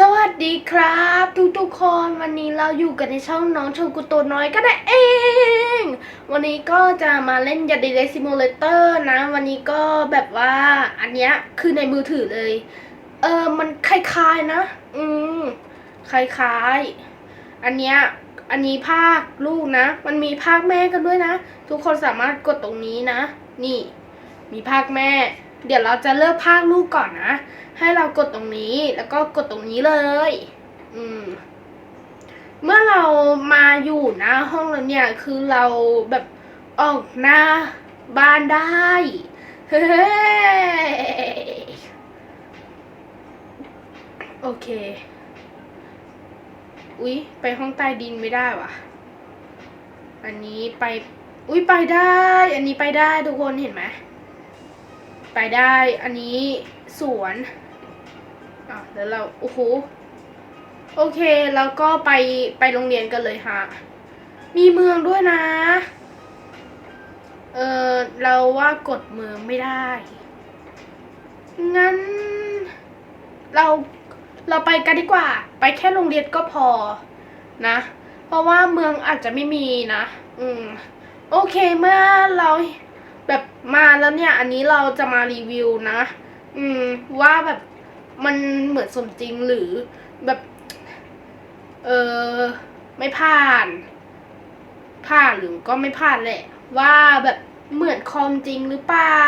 สวัสดีครับทุกทุกๆคนวันนี้เราอยู่กันในช่องน้องโชกุโตวน้อยก็ได้เอง วันนี้ก็จะมาเล่นยาดีเลซิมูเลเตอร์นะ วันนี้ก็แบบว่าอันเนี้ยคือในมือถือเลย เออมันคล้ายๆนะ อืมคล้ายๆ อันเนี้ยอันนี้ภาคลูกนะ มันมีภาคแม่กันด้วยนะ ทุกคนสามารถกดตรงนี้นะ นี่ มีภาคแม่ เดี๋ยวเราจะเลือกภาคลูกก่อนนะ ให้เรากดตรงนี้แล้วก็กดตรงนี้เลย อืม เมื่อเรามาอยู่หน้าห้องแล้วเนี่ย คือเราแบบออกหน้าบ้านได้ เฮ้ยโอเค อุ๊ย ไปห้องใต้ดินไม่ได้วะอันนี้ไป อุ๊ย ไปได้ อันนี้ไปได้ทุกคนเห็นไหม ไปได้อันนี้สวนอะแล้วเราโอ้โหโอเคแล้วก็ไปไปโรงเรียนกันเลยฮะมีเมืองด้วยนะ เออเราว่ากดเมืองไม่ได้ งั้น เราเราไปกันดีกว่า ไปแค่โรงเรียนก็พอนะ เพราะว่าเมืองอาจจะไม่มีนะ อืม โอเคเมื่อเรา แบบมาแล้วเนี่ย อันนี้เราจะมารีวิวนะ อืม ว่าแบบมันเหมือนสมจริงหรือแบบ เออไม่ผ่าน ผ่านหรือก็ไม่ผ่านแหละ ว่าแบบเหมือนคอมจริงหรือเปล่า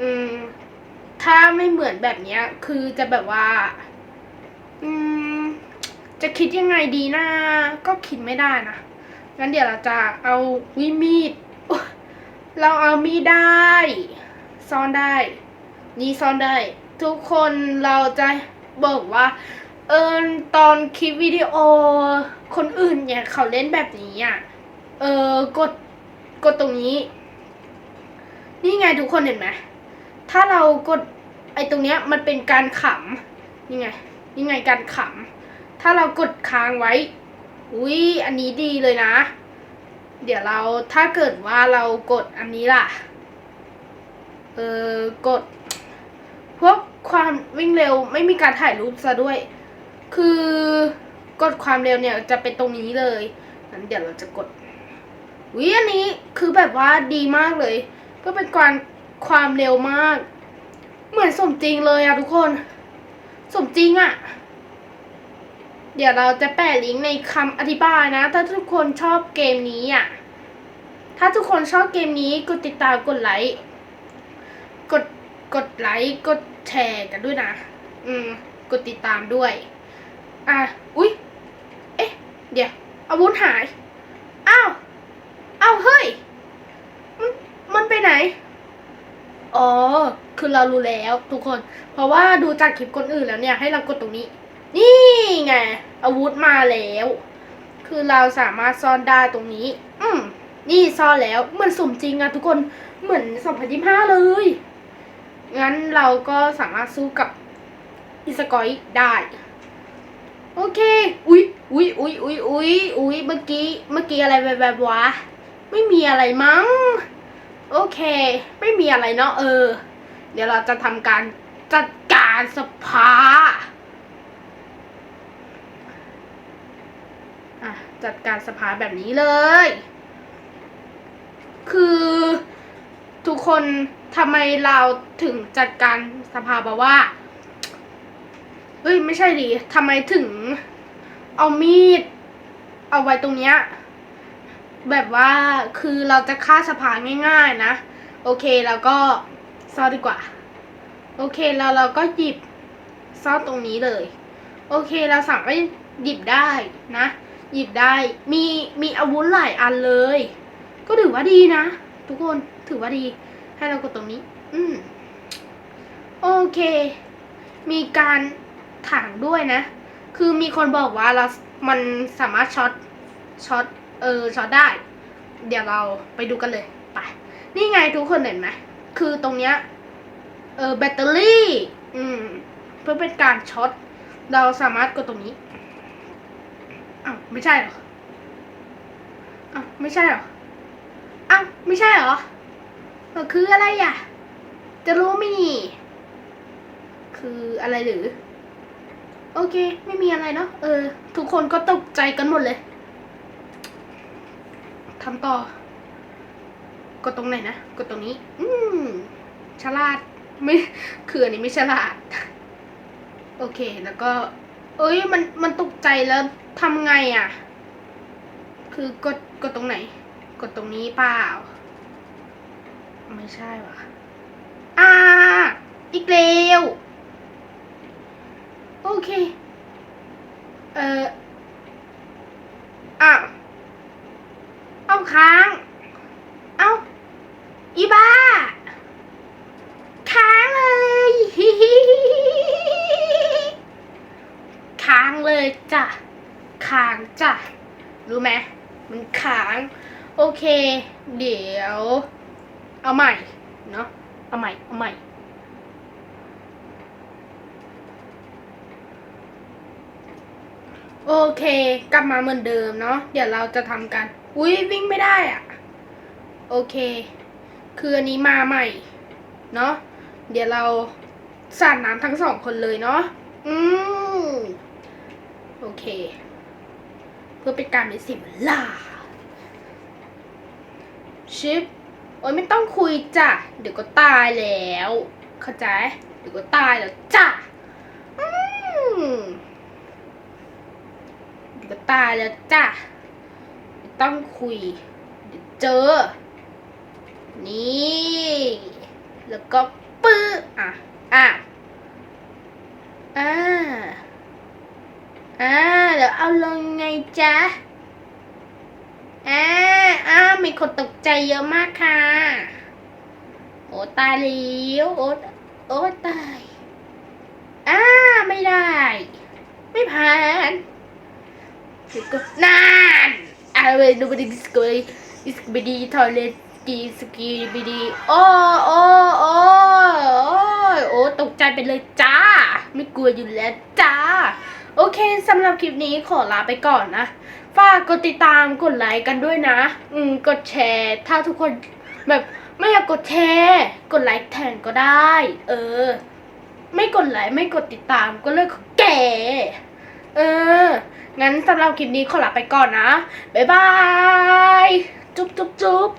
อืม ถ้าไม่เหมือนแบบเนี้ย คือจะแบบว่า อืม จะคิดยังไงดีนะ ก็คิดไม่ได้นะ งั้นเดี๋ยวเราจะเอาวิมีด เราเอามีได้ ซ่อนได้ นี่ซ่อนได้ ทุกคนเราจะบอกว่า เออตอนคลิปวิดีโอ คนอื่นเนี่ยเขาเล่นแบบนี้อะ เออกดกดตรงนี้ นี่ไงทุกคนเห็นไหมถ้าเรากดไอ้ตรงเนี้ยมันเป็นการขำนี่ไงนี่ไงการขำถ้าเรากดค้างไว้อุ้ยอันนี้ดีเลยนะ เดี๋ยวเราถ้าเกิดว่าเรากดอันนี้ล่ะ เออกด พวกความวิ่งเร็วไม่มีการถ่ายรูปซะด้วย คือกดความเร็วเนี่ยจะเป็นตรงนี้เลยงั้นเดี๋ยวเราจะกดวิอันนี้คือแบบว่าดีมากเลยเพื่อเป็นการความเร็วมาก เหมือนสมจริงเลยอะทุกคน สมจริงอะ เดี๋ยวเราจะแปะลิงก์ในคำอธิบายนะ ถ้าทุกคนชอบเกมนี้อะ ถ้าทุกคนชอบเกมนี้กดติดตามกดไลค์กดกดไลค์กดแชร์กันด้วยนะ อืม กดติดตามด้วย อะ อุ๊ย เอ๊ะ เดี๋ยว อาวุธหาย อ้าว อ้าว เฮ้ย มันมันไปไหน อ๋อ คือเรารู้แล้วทุกคน เพราะว่าดูจากคลิปคนอื่นแล้วเนี่ย ให้เรากดตรงนี้ นี่ไง อาวุธมาแล้ว คือเราสามารถซ่อนได้ตรงนี้ อืมนี่ซ่อนแล้วเหมือนสมจริงอะทุกคนเหมือน2025เลย งั้นเราก็สามารถสู้กับอิสกอยได้ โอเค อุ๊ยอุ๊ยอุ๊ยอุ๊ยอุ๊ยอุ๊ยเมื่อกี้เมื่อกี้อะไรแบบๆวะไม่มีอะไรมั้ง โอเค ไม่มีอะไรเนาะเออ เดี๋ยวเราจะทำการจัดการสภา อะจัดการสภาแบบนี้เลย คือทุกคนทำไมเราถึงจัดการสภาแบบว่าเอ้ยไม่ใช่ดิทำไมถึงเอามีด เอาไว้ตรงเนี้ยแบบว่าคือเราจะฆ่าสภาง่ายๆนะ โอเคแล้วก็ซ่อนดีกว่า โอเคแล้วเราก็หยิบซ่อนตรงนี้เลย โอเคเราสามารถหยิบได้นะ หยิบได้มีมีอาวุธหลายอันเลย ก็ถือว่าดีนะ ทุกคนถือว่าดี ให้เรากดตรงนี้ อืมโอเค มีการถางด้วยนะ คือมีคนบอกว่าเรา มันสามารถช็อตช็อตเออช็อตได้ เดี๋ยวเราไปดูกันเลยไปนี่ไงทุกคนเห็นไหมคือตรงเนี้ยเออแบตเตอรี่ อืม เพื่อเป็นการช็อตเราสามารถกดตรงนี้ อ้าวไม่ใช่เหรออ้าวไม่ใช่เหรออ้าวไม่ใช่เหรอคืออะไรอะ จะรู้ไหมนี่ คืออะไรหรือ โอเค ไม่มีอะไรเนาะเออ ทุกคนก็ตกใจกันหมดเลยทำต่อกดตรงไหนนะกดตรงนี้ อืมฉลาดไม่คืออันนี้ไม่ฉลาด โอเคแล้วก็ เอ้ยมันมันตกใจแล้วทำไงอะ คือกดกดตรงไหน กดตรงนี้เปล่า ไม่ใช่ว่ะอ่า อีกเร็ว โอเค เอ่อาวเอาค้าง เอาอีบ้า ค้างเลย ค้าง เลยจ้ะค้างจ้ะรู้ไหมมันค้าง โอเค เดี๋ยว เอาใหม่ เนาะเอาใหม่เอาใหม่โอเค กลับมาเหมือนเดิมเนาะเดี๋ยวเราจะทำกัน อุ้ยวิ่งไม่ได้อะโอเค คืออันนี้มาใหม่ เนาะเดี๋ยวเราสาดน้ำทั้งสองคนเลยเนาะอืม โอเค เพื่อเป็นการไม่เสียเวลาชิปโอ้ยไม่ต้องคุยจ้ะ เดี๋ยวก็ตายแล้ว เข้าใจ เดี๋ยวก็ตายแล้วจ้ะอืมเดี๋ยวก็ตายแล้วจ้ะ ไม่ต้องคุย เดี๋ยวเจอ นี่ แล้วก็ปื้ออะ อะ อ่า อ่า เดี๋ยวเอาลงไงจ๊ะอ่าอ่ามีคนตกใจเยอะมากค่ะ โอ้ตายแล้วโอ้โอ้ตายอ่าไม่ได้ ไม่ผ่านเดี๋ยวก็นานอาเวนูบดิสกอยดิสกบิดีทอเลสกีสกีบิดีโอ้โอ้โอ้โอ้โอ้ตกใจไปเลยจ้า ไม่กลัวอยู่แล้วจ้า โอเคสำหรับคลิปนี้ขอลาไปก่อนนะ ฝากกดติดตามกดไลค์กันด้วยนะ อืมกดแชร์ ถ้าทุกคนแบบไม่อยากกดแชร์กดไลค์แทนก็ได้ เออ ไม่กดไลค์ไม่กดติดตามก็เลิกแกเออ งั้นสำหรับคลิปนี้ขอลาไปก่อนนะ บ๊ายบาย จุ๊บจุ๊บจุ๊บ